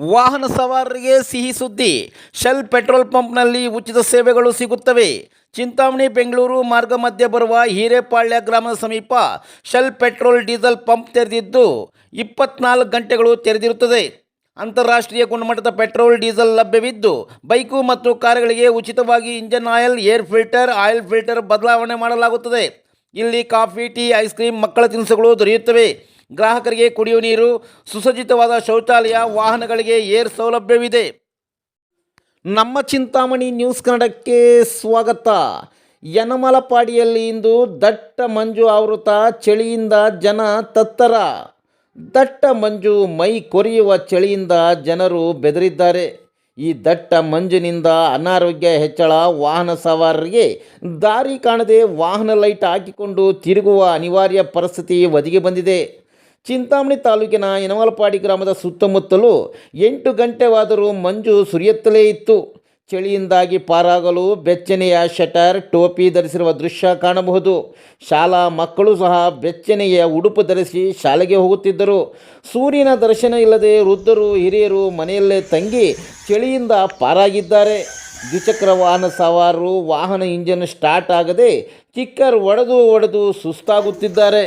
ವಾಹನ ಸವಾರರಿಗೆ ಸಿಹಿ ಸುದ್ದಿ. ಶೆಲ್ ಪೆಟ್ರೋಲ್ ಪಂಪ್ನಲ್ಲಿ ಉಚಿತ ಸೇವೆಗಳು ಸಿಗುತ್ತವೆ. ಚಿಂತಾಮಣಿ, ಬೆಂಗಳೂರು ಮಾರ್ಗ ಮಧ್ಯೆ ಬರುವ ಹಿರೇಪಾಳ್ಯ ಗ್ರಾಮದ ಸಮೀಪ ಶೆಲ್ ಪೆಟ್ರೋಲ್, ಡೀಸೆಲ್ ಪಂಪ್ ತೆರೆದಿದ್ದು ಇಪ್ಪತ್ನಾಲ್ಕು ಗಂಟೆಗಳು ತೆರೆದಿರುತ್ತದೆ. ಅಂತಾರಾಷ್ಟ್ರೀಯ ಗುಣಮಟ್ಟದ ಪೆಟ್ರೋಲ್, ಡೀಸೆಲ್ ಲಭ್ಯವಿದ್ದು ಬೈಕು ಮತ್ತು ಕಾರುಗಳಿಗೆ ಉಚಿತವಾಗಿ engine oil, air filter, oil filter ಬದಲಾವಣೆ ಮಾಡಲಾಗುತ್ತದೆ. ಇಲ್ಲಿ ಕಾಫಿ, ಟೀ, ಐಸ್ ಕ್ರೀಮ್ ಮಕ್ಕಳ ತಿನಿಸುಗಳು ದೊರೆಯುತ್ತವೆ. ಗ್ರಾಹಕರಿಗೆ ಕುಡಿಯುವ ನೀರು, ಸುಸಜ್ಜಿತವಾದ ಶೌಚಾಲಯ, ವಾಹನಗಳಿಗೆ ಏರ್ ಸೌಲಭ್ಯವಿದೆ. ನಮ್ಮ ಚಿಂತಾಮಣಿ ನ್ಯೂಸ್ ಕನ್ನಡಕ್ಕೆ ಸ್ವಾಗತ. ಯನಮಲಪಾಡಿಯಲ್ಲಿ ಇಂದು ದಟ್ಟ ಮಂಜು ಆವೃತ, ಚಳಿಯಿಂದ ಜನ ತತ್ತರ. ದಟ್ಟ ಮಂಜು ಮೈ ಕೊರೆಯುವ ಚಳಿಯಿಂದ ಜನರು ಬೆದರಿದ್ದಾರೆ. ಈ ದಟ್ಟ ಮಂಜಿನಿಂದ ಅನಾರೋಗ್ಯ ಹೆಚ್ಚಳ, ವಾಹನ ಸವಾರರಿಗೆ ದಾರಿ ಕಾಣದೆ ವಾಹನ ಲೈಟ್ ಹಾಕಿಕೊಂಡು ತಿರುಗುವ ಅನಿವಾರ್ಯ ಪರಿಸ್ಥಿತಿ ಒದಗಿ ಬಂದಿದೆ. ಚಿಂತಾಮಣಿ ತಾಲೂಕಿನ ಯನಮಲಪಾಡಿ ಗ್ರಾಮದ ಸುತ್ತಮುತ್ತಲೂ ಎಂಟು ಗಂಟೆವಾದರೂ ಮಂಜು ಸುರಿಯುತ್ತಲೇ ಇತ್ತು. ಚಳಿಯಿಂದಾಗಿ ಪಾರಾಗಲು ಬೆಚ್ಚನೆಯ ಶಟರ್, ಟೋಪಿ ಧರಿಸಿರುವ ದೃಶ್ಯ ಕಾಣಬಹುದು. ಶಾಲಾ ಮಕ್ಕಳು ಸಹ ಬೆಚ್ಚನೆಯ ಉಡುಪು ಧರಿಸಿ ಶಾಲೆಗೆ ಹೋಗುತ್ತಿದ್ದರು. ಸೂರ್ಯನ ದರ್ಶನ ಇಲ್ಲದೆ ವೃದ್ಧರು, ಹಿರಿಯರು ಮನೆಯಲ್ಲೇ ತಂಗಿ ಚಳಿಯಿಂದ ಪಾರಾಗಿದ್ದಾರೆ. ದ್ವಿಚಕ್ರ ವಾಹನ ಸವಾರರು, ವಾಹನ ಇಂಜನ್ ಸ್ಟಾರ್ಟ್ ಆಗದೆ ಕಿಕ್ಕರ್ ಒಡೆದು ಒಡೆದು ಸುಸ್ತಾಗುತ್ತಿದ್ದಾರೆ.